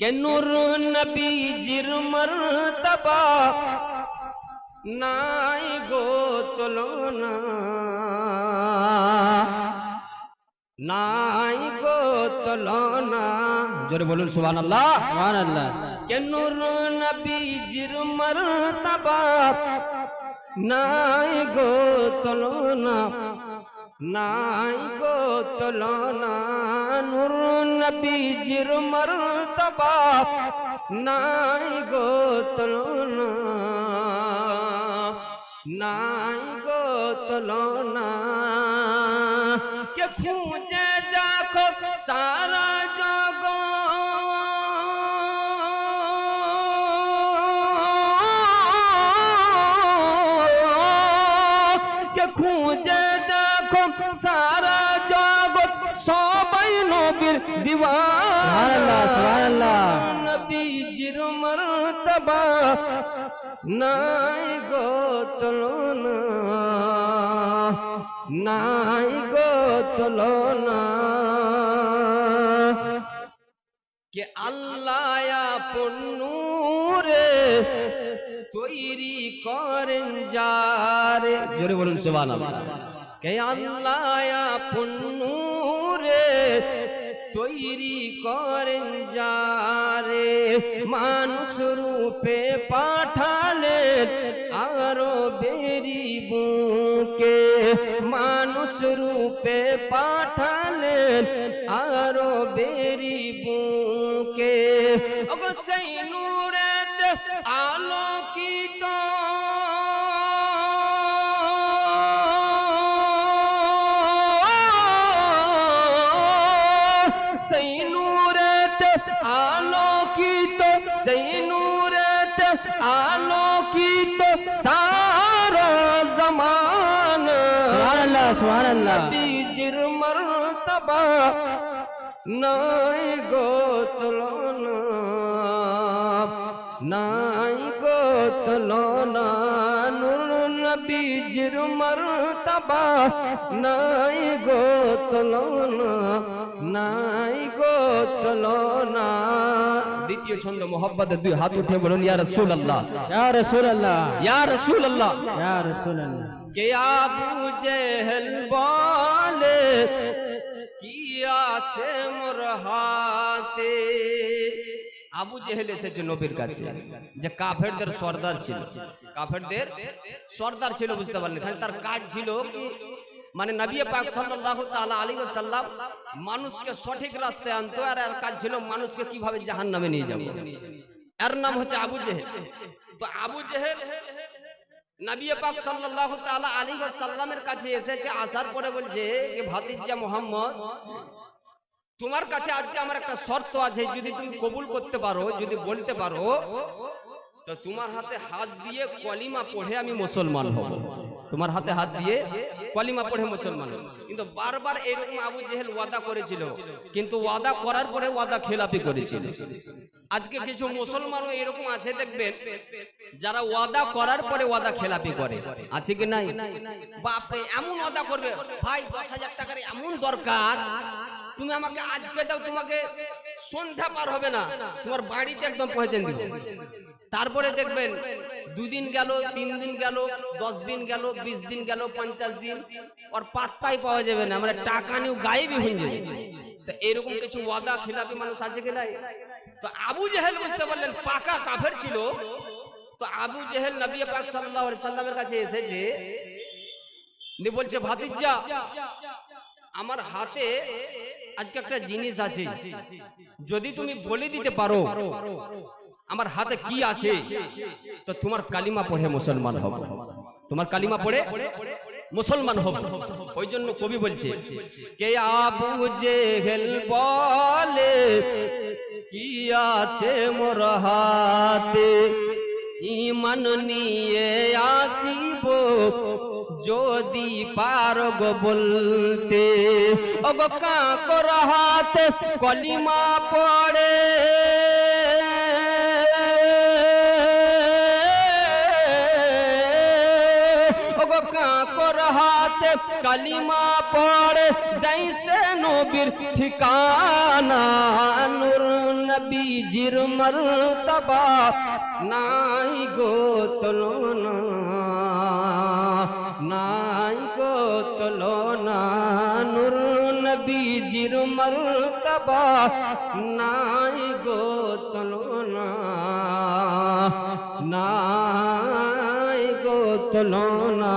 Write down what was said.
কে নূর নবীজির মর্তবা নাই গো তুলনা নাই গো তুলনা জোরে বলুন সুবহানাল্লাহ সুবহানাল্লাহ কে নূর নবীজির মর্তবা নাই গো তুলনা নাই গো তুলনা নূর নবীজির মর্তবা নাই গো তুলনা নাই গো তুলনা কে খুঁজে দেখো সারা জগৎ কে খুঁজে দেখো সারা জগৎ সবাই নবীর সুবহানাল্লাহ, সুবহানাল্লাহ। নবীজির মর্তবা নাই গো তুলনা। নাই গো তুলনা। কে আল্লাহ পন্নুরে তৈরি করেন যারে। জোরে বলুন সুবহানাল্লাহ। কে আল্লাহ পন্নুরে তৈরি করেন যারে? মানুষ রূপে পাঠালেন আরও বেরি বুকে। মানুষ রূপে পাঠালেন আরও বেরি বুকে। ওগো সেই নূরের আলোকিত আলোকিত সারা জমান। সুবহানাল্লাহ সুবহানাল্লাহ। বীজির মর্তবা নাই গো তুলনা। নাই গো তুলনা। নূর নবীজির মর্তবা নাই গো তুলনা নাই গো তুলনা। দ্বিতীয় ছন্দ মোহাম্মদ দুই হাত উঠে বলুন ইয়া রাসূলুল্লাহ। ইয়া রাসূলুল্লাহ। ইয়া রাসূলুল্লাহ। ইয়া রাসূলুল্লাহ। কে আবু জেহেল বলে? কি আছে মোর হাতে? আবু জেহেল এসেছে নবীর কাছে যে কাফেরদের সর্দার ছিল। কাফেরদের সর্দার ছিল বুঝতে পারলেন। তার কাজ ছিল কি? মানে নবী পাক সাল্লাল্লাহু তাআলা আলাইহি ওয়াসাল্লাম মানুষকে সঠিক রাস্তায় আনতো আর এর কাজ ছিল মানুষকে কীভাবে জাহান্নামে নিয়ে যাব। এর নাম হচ্ছে আবু জেহেল। তো আবু জেহেল নবী পাক সাল্লাল্লাহু তাআলা আলাইহি ওয়াসাল্লামের কাছে এসেছে আসার পরে বলছে যে ভাতিজা মোহাম্মদ তোমার কাছে আজকে আমার একটা শর্ত আছে, যদি তুমি কবুল করতে পারো, যদি বলতে পারো, তো তোমার হাতে হাত দিয়ে কলিমা পড়ে আমি মুসলমান হব। তোমার হাতে হাত দিয়ে কলিমা পড়ে মুসলমান কিন্তু বারবার এরকম আবু জেহেল ওয়াদা করেছিল, কিন্তু ওয়াদা করার পরে ওয়াদা খেলাপি করেছিল। আজকে কিছু মুসলমানও এরকম আছে, দেখবেন, যারা ওয়াদা করার পরে ওয়াদা খেলাপি করে। আছে কি নাই? বাপরে, এমন ওয়াদা করবে, ভাই, দশ হাজার টাকার এমন দরকার তুমি আমাকে আজকে দাও, তোমাকে সন্ধ্যা পার হবে না। তোমার বাড়িতে একদম পৌঁছে দিব তারপরে দেখবেন, দুদিন গেল, তিন দিন গেল, দশ দিন গেল, বিশ দিন গেল, পঞ্চাশ দিন, ওর পাত্তাই পাওয়া যাবে না। আমরা টাকা নিয়েও গায়েবই হয়ে যাবে। তো এরকম কিছু ওয়াদা খিলাপি মানুষ আছে কি নাই? তো আবু জেহেল বুঝতে পারলেন, পাকা কাফের ছিল। তো আবু জেহেল নবী পাক আলাইহি সাল্লামের কাছে এসেছে। বলছে, ভাতিজা, আমার হাতে আজকে একটা জিনিস আছে। যদি তুমি বলে দিতে পারো আমার হাতে কি আছে তো তোমার কালিমা পড়ে মুসলমান হব তোমার কালিমা পড়ে মুসলমান হব ওই জন্য কবি বলছে কে আবু জেহেল বলে কি আছে মোর হাতে? ইমান নিয়ে আসিব। যদি পারগ বলতে, ওগো কাকর হাতে কলিমা পড়ে। ওগো কাকর হাত কালিমা পড়ে, দেইসে নবীর ঠিকানা, নূর নবীজির মর্তবা নাই গো তুলনা। নবীজির মর্তবা নাই গো তুলনা। নাই গো তুলনা।